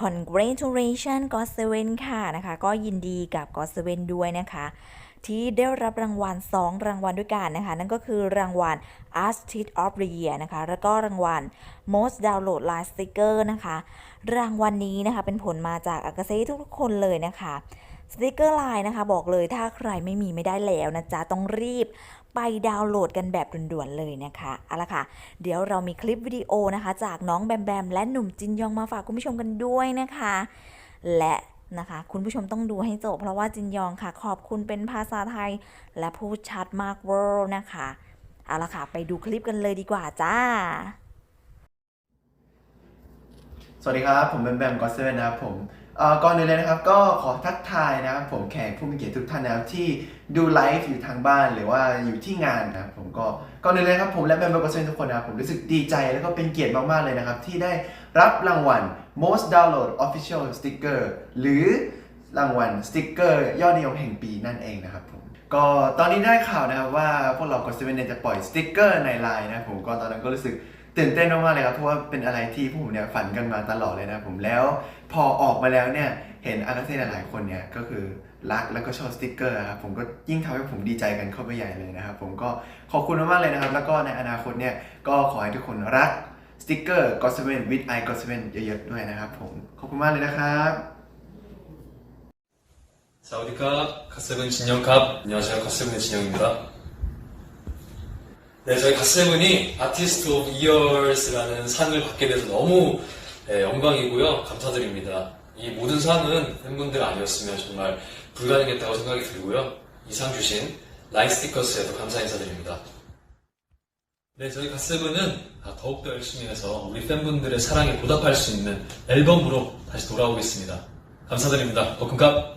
congratulation God Seven ค่ะนะคะ ก็ยินดีกับ God Seven ด้วยนะคะ ที่ได้รับรางวัล 2 รางวัลด้วยกันนะคะ นั่นก็คือรางวัล Artist of the Year นะคะ แล้วก็รางวัล Most Download Line Sticker นะคะ รางวัลนี้นะคะเป็นผลมาจากอากาเซ่ทุกๆคนเลยนะคะ สติกเกอร์ไลน์นะคะ บอกเลยถ้าใครไม่มีไม่ได้แล้วนะจ๊ะ ต้องรีบไปดาวน์โหลดกันแบบด่วนๆเลยนะคะเอาละค่ะ เดี๋ยวเรามีคลิปวิดีโอนะคะ จากน้องแบมแบมและหนุ่มจินยองมาฝากคุณผู้ชมกันด้วยนะคะ และนะคะ คุณผู้ชมต้องดูให้จบเพราะว่าจินยองค่ะ ขอบคุณเป็นภาษาไทย และพูดชัดมากเวอร์นะคะเอาละค่ะ ไปดูคลิปกันเลยดีกว่าจ้า สวัสดีครับ ผมแบมแบมก็อตเซเว่นนะครับผม ก่อนอื่นเลยนะครับก็ขอทักทายนะครับผมแขกผู้มีเกียรติทุกท่านนะครับที่ดูไลฟ์อยู่ทางบ้านหรือว่าอยู่ที่งานนะครับผมก็ก่อนอื่นเลยครับผมและแบมแบมก็อตเซนทุกคนนะครับผมรู้สึกดีใจแล้วก็เป็นเกียรติมากๆเลยนะครับ ที่ได้รับรางวัล most download official sticker หรือรางวัลสติกเกอร์ยอดนิยมแห่งปีนั่นเองนะครับผมก็ตอนนี้ได้ข่าวนะครับว่าพวกเราก็อตเซเว่นจะปล่อยสติกเกอร์ในไลน์นะครับผมก็ตอนนั้นก็รู้สึก ตื่นเต้นมากๆเลยครับเพราะว่าเป็นอะไรที่พวกผมเนี่ยฝันกันมาตลอดเลยนะผมแล้วพอออกมาแล้วเนี่ยเห็นอากาเซ่หลายๆคนเนี่ยก็คือรักแล้วก็ชอบสติกเกอร์ครับผมก็ยิ่งทำให้ผมดีใจกันเข้าไปใหญ่เลยนะครับผมก็ขอบคุณมากๆเลยนะครับ แล้วก็ในอนาคตเนี่ยก็ขอให้ทุกคนรักสติกเกอร์ God Seven with I God Seven เยอะๆด้วยนะครับผมขอบคุณมากเลยนะครับ 사우디카 갓세븐 진영갑 안녕하세요 갓세븐의 진영입니다 네 저희 갓세븐이 아티스트 오브 이어스라는 상을 받게 돼서 너무 네, 영광이고요. 감사드립니다. 이 모든 상은 팬분들 아니었으면 정말 불가능했다고 생각이 들고요. 이 상 주신 라인 스티커스에도 감사 인사드립니다. 네 저희 갓세븐은 더욱더 열심히 해서 우리 팬분들의 사랑에 보답할 수 있는 앨범으로 다시 돌아오겠습니다. 감사드립니다. 버큰갑